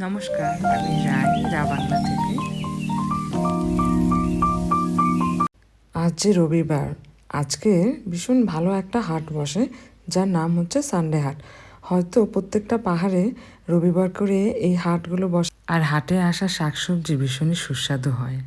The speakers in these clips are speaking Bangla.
নমস্কার, আমি রায় রা বাংলা থেকে। আজ যে রবিবার, আজকে ভীষণ ভালো একটা হাট বসে, যার নাম হচ্ছে সানডে হাট। হয়তো প্রত্যেকটা পাহাড়ে রবিবার করে এই হাটগুলো বসে। আর হাটে আসা শাকসবজি ভীষণই সুস্বাদু হয়।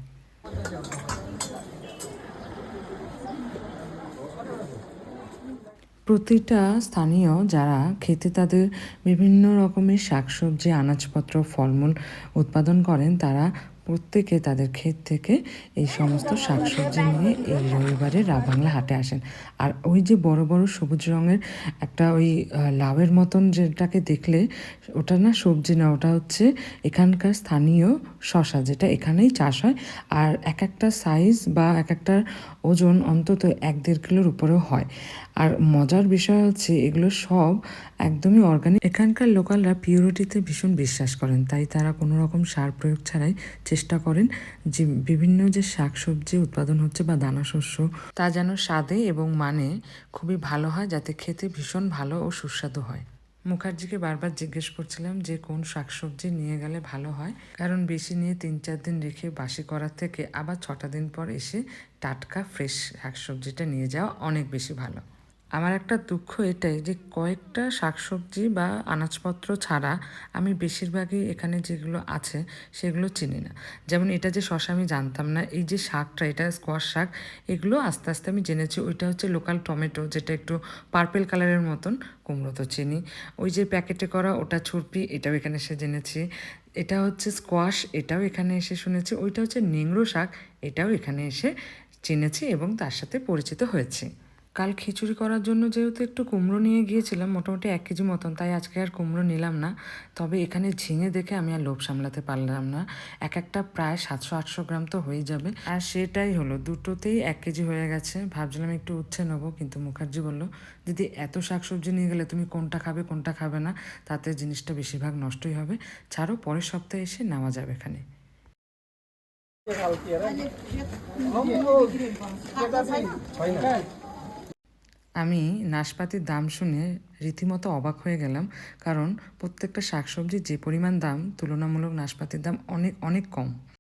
প্রতিটা স্থানীয় যারা খেতে তাদের বিভিন্ন রকমের শাকসবজি আনাজপত্র ফলমূল উৎপাদন করেন তারা প্রত্যেকে তাদের ক্ষেত থেকে এই সমস্ত শাকসবজি নিয়ে এই রবিবারে রাবাংলা হাটে আসেন। আর ওই যে বড় বড় সবুজ রঙের একটা ওই লাউয়ের মতন যেটাকে দেখলে ওটা না সবজি না, ওটা হচ্ছে এখানকার স্থানীয় শশা যেটা এখানেই চাষ হয়। আর এক একটা সাইজ বা এক একটা ওজন অন্তত এক দেড় কিলোর উপরেও হয়। আর মজার বিষয় হচ্ছে এগুলো সব একদমই অর্গানিক এখানকার লোকালরা পিওরিটিতে ভীষণ বিশ্বাস করেন, তাই তারা কোনো রকম সার প্রয়োগ ছাড়াই চেষ্টা করেন যে বিভিন্ন যে শাকসবজি উৎপাদন হচ্ছে বা দানা শস্য তা যেন স্বাদে এবং মানে খুবই ভালো হয় যাতে খেতে ভীষণ ভালো ও সুস্বাদু হয়। মুখার্জিকে বারবার জিজ্ঞেস করছিলাম যে কোন শাকসবজি নিয়ে গেলে ভালো হয়, কারণ বেশি নিয়ে তিন চার দিন রেখে বাসি করার থেকে আবার ছটা দিন পর এসে টাটকা, ফ্রেশ শাকসবজিটা নিয়ে যাওয়া অনেক বেশি ভালো। আমার একটা দুঃখ এটাই যে কয়েকটা শাকসবজি বা আনাজপত্র ছাড়া আমি বেশিরভাগই এখানে যেগুলো আছে সেগুলো চিনি না। যেমন এটা যে শশা আমি জানতাম না, এই যে শাকটা, এটা স্কোয়াশ শাক, এগুলো আস্তে আস্তে আমি জেনেছি। ওইটা হচ্ছে লোকাল টমেটো যেটা একটু পার্পেল কালারের মতন, কুমড়ো তো চিনি। ওই যে প্যাকেটে করা ওটা ছুরপি, এটাও এখানে এসে জেনেছি। এটা হচ্ছে স্কোয়াশ এটাও এখানে এসে শুনেছি। ওইটা হচ্ছে নিংড়ো শাক, এটাও এখানে এসে চিনেছি এবং তার সাথে পরিচিত হয়েছি। কাল খিচুড়ি করার জন্য যেহেতু একটু কুমড়ো নিয়ে গিয়েছিলাম মোটামুটি এক কেজি মতন তাই আজকে আর কুমড়ো নিলাম না। তবে এখানে ঝিঙে দেখে আমি আর লোভ সামলাতে পারলাম না। এক একটা প্রায় সাতশো আটশো গ্রাম তো হয়ে যাবে। আর সেটাই হলো দুটোতেই এক কেজি হয়ে গেছে। ভাবছিলাম একটু উচ্ছে নেব কিন্তু মুখার্জি বলল দিদি এত শাকসবজি নিয়ে গেলে তুমি কোনটা খাবে কোনটা খাবে না? তাতে জিনিসটা বেশিরভাগ নষ্টই হবে। ছাড়ো পরের সপ্তাহে এসে নেওয়া যাবে এখানে। আমি নাশপাতির দাম শুনে রীতিমতো অবাক হয়ে গেলাম, কারণ প্রত্যেকটা শাকসবজির যে পরিমাণ দাম তুলনামূলক নাশপাতির দাম অনেক অনেক কম।